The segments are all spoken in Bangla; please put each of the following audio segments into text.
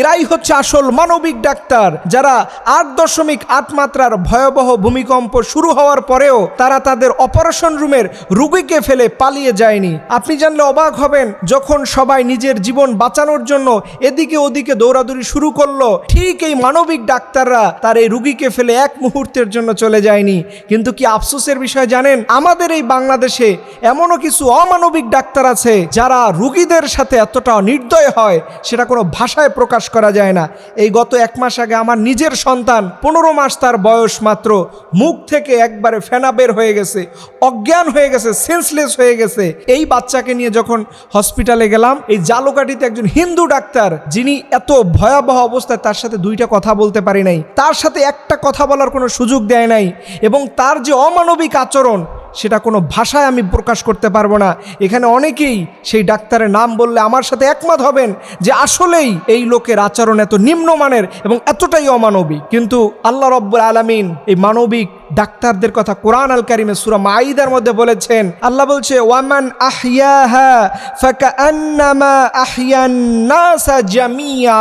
এরাই হচ্ছে আসল মানবিক ডাক্তার, যারা আট দশমিক আট মাত্রার ভয়াবহ ভূমিকম্প শুরু হওয়ার পরেও তারা তাদের অপারেশন রুমের রুগীকে ফেলে পালিয়ে যায়নি। আপনি জানলে অবাক হবেন, যখন সবাই নিজের জীবন বাঁচানোর জন্য এদিকে ওদিকে দৌড়াদৌড়ি শুরু করল, ঠিক এই মানবিক ডাক্তাররা তার এই রুগীকে ফেলে এক মুহূর্তের জন্য চলে যায়নি। কিন্তু কি আফসোসের বিষয় জানেন? আমাদের এই বাংলাদেশে এমনও কিছু অমানবিক ডাক্তার আছে, যারা রুগীদের সাথে এতটা নির্দয় হয়, সেটা কোনো ভাষায় প্রকাশ করা যায় না। এই গত এক মাস আগে আমার নিজের সন্তান পনেরো মাস তার বয়স মাত্র। মুখ থেকে একবারে ফেনা বের হয়ে গেছে, অজ্ঞান হয়ে গেছে সেন্সলেস হয়ে গেছে। এই বাচ্চাকে নিয়ে যখন হসপিটালে গেলাম, এই জালোকাটিতে একজন হিন্দু ডাক্তার, যিনি এত ভয়াবহ অবস্থায় তার সাথে দুইটা কথা বলতে পারি নাই। তার সাথে একটা কথা বলার কোনো সুযোগ দেয় নাই। এবং তার যে অমানবিক আচরণ সেটা কোনো ভাষায় আমি প্রকাশ করতে পারব না। এখানে অনেকেই সেই ডাক্তারের নাম বললে আমার সাথে একমত হবেন যে আসলেই এই লোকের আচরণ এত নিম্নমানের এবং এতটাই অমানবিক। কিন্তু আল্লাহ রব্বুল আলমিন এই মানবিক ডাক্তারদের কথা কোরআন আল কারিমে সুরা মাইদার মধ্যে বলেছেন। আল্লাহ বলছে, ওয়ামান নাসা জামিয়া।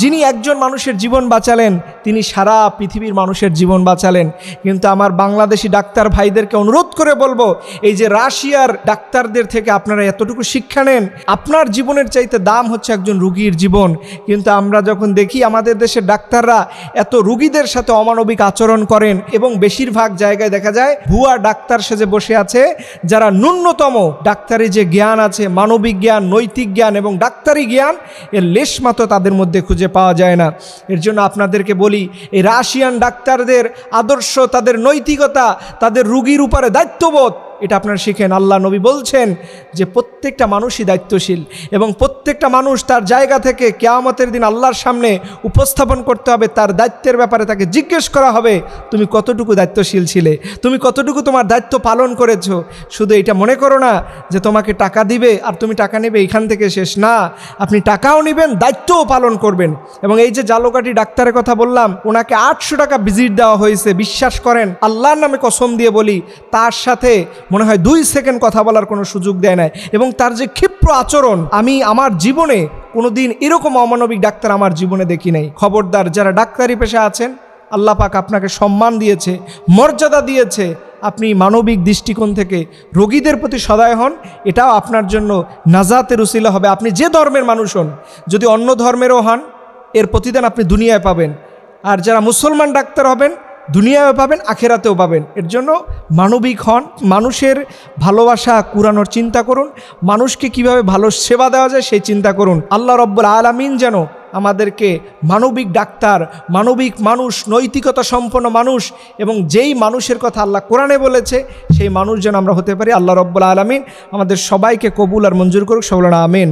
যিনি একজন মানুষের জীবন বাঁচালেন তিনি সারা পৃথিবীর মানুষের জীবন বাঁচালেন। কিন্তু আমার বাংলাদেশি ডাক্তার ভাইদেরকে অনুরোধ করে বলব, এই যে রাশিয়ার ডাক্তারদের থেকে আপনারা এতটুকু শিক্ষা নেন, আপনার জীবনের চাইতে দাম হচ্ছে একজন রুগীর জীবন। কিন্তু আমরা যখন দেখি আমাদের দেশের ডাক্তাররা এত রুগীদের সাথে অমানবিক আচরণ করেন এবং বেশিরভাগ জায়গায় দেখা যায় ভুয়া ডাক্তার সেজে বসে আছে, যারা ন্যূনতম ডাক্তারি যে জ্ঞান আছে, মানবিক জ্ঞান, নৈতিক জ্ঞান এবং ডাক্তারি জ্ঞান, এর লেশ মাত্র তাদের মধ্যে খুঁজে পাওয়া যায় না। এর জন্য আপনাদেরকে বলি এই রাশিয়ান ডাক্তারদের আদর্শ তাদের নৈতিকতা তাদের রুগীর উপরে দায়িত্ববোধ। এটা আপনারা শিখেন। আল্লাহ নবী বলছেন যে প্রত্যেকটা মানুষই দায়িত্বশীল এবং প্রত্যেকটা মানুষ তার জায়গা থেকে কেয়ামতের দিন আল্লাহর সামনে উপস্থাপন করতে হবে, তার দায়িত্বের ব্যাপারে তাকে জিজ্ঞেস করা হবে, তুমি কতটুকু দায়িত্বশীল ছিলে? তুমি কতটুকু তোমার দায়িত্ব পালন করেছ? শুধু এটা মনে করো না যে তোমাকে টাকা দিবে আর তুমি টাকা নেবে এখান থেকে শেষ না। আপনি টাকাও নেবেন, দায়িত্বও পালন করবেন। এবং এই যে জালোকাটি ডাক্তারের কথা বললাম, ওনাকে আটশো টাকা ভিজিট দেওয়া হয়েছে। বিশ্বাস করেন, আল্লাহর নামে কসম দিয়ে বলি, তার সাথে মনে হয় দুই সেকেন্ড কথা বলার কোনো সুযোগ দেয় নাই। এবং তার যে ক্ষিপ্র আচরণ, আমি আমার জীবনে কোনোদিন এরকম অমানবিক ডাক্তার আমার জীবনে দেখি নাই। খবরদার যারা ডাক্তারি পেশা আছেন, আল্লাহ পাক আপনাকে সম্মান দিয়েছে, মর্যাদা দিয়েছে, আপনি মানবিক দৃষ্টিকোণ থেকে রোগীদের প্রতি সদয় হন, এটাও আপনার জন্য নাজাতের উসিলা হবে। আপনি যে ধর্মের মানুষ হন, যদি অন্য ধর্মেরও হন, এর প্রতিদান আপনি দুনিয়ায় পাবেন। আর যারা মুসলমান ডাক্তার হবেন দুনিয়ায়ও পাবেন, আখেরাতেও পাবেন। এর জন্য মানবিক হন, মানুষের ভালোবাসা কুরানোর চিন্তা করুন, মানুষকে কীভাবে ভালো সেবা দেওয়া যায় সেই চিন্তা করুন। আল্লাহ রব্বুল আলামিন যেন আমাদেরকে মানবিক ডাক্তার, মানবিক মানুষ, নৈতিকতা সম্পন্ন মানুষ এবং যেই মানুষের কথা আল্লাহ কোরআনে বলেছে, সেই মানুষ যেন আমরা হতে পারি। আল্লাহ রব্বুল আলমিন আমাদের সবাইকে কবুল আর মঞ্জুর করুক। সবলনা আমিন।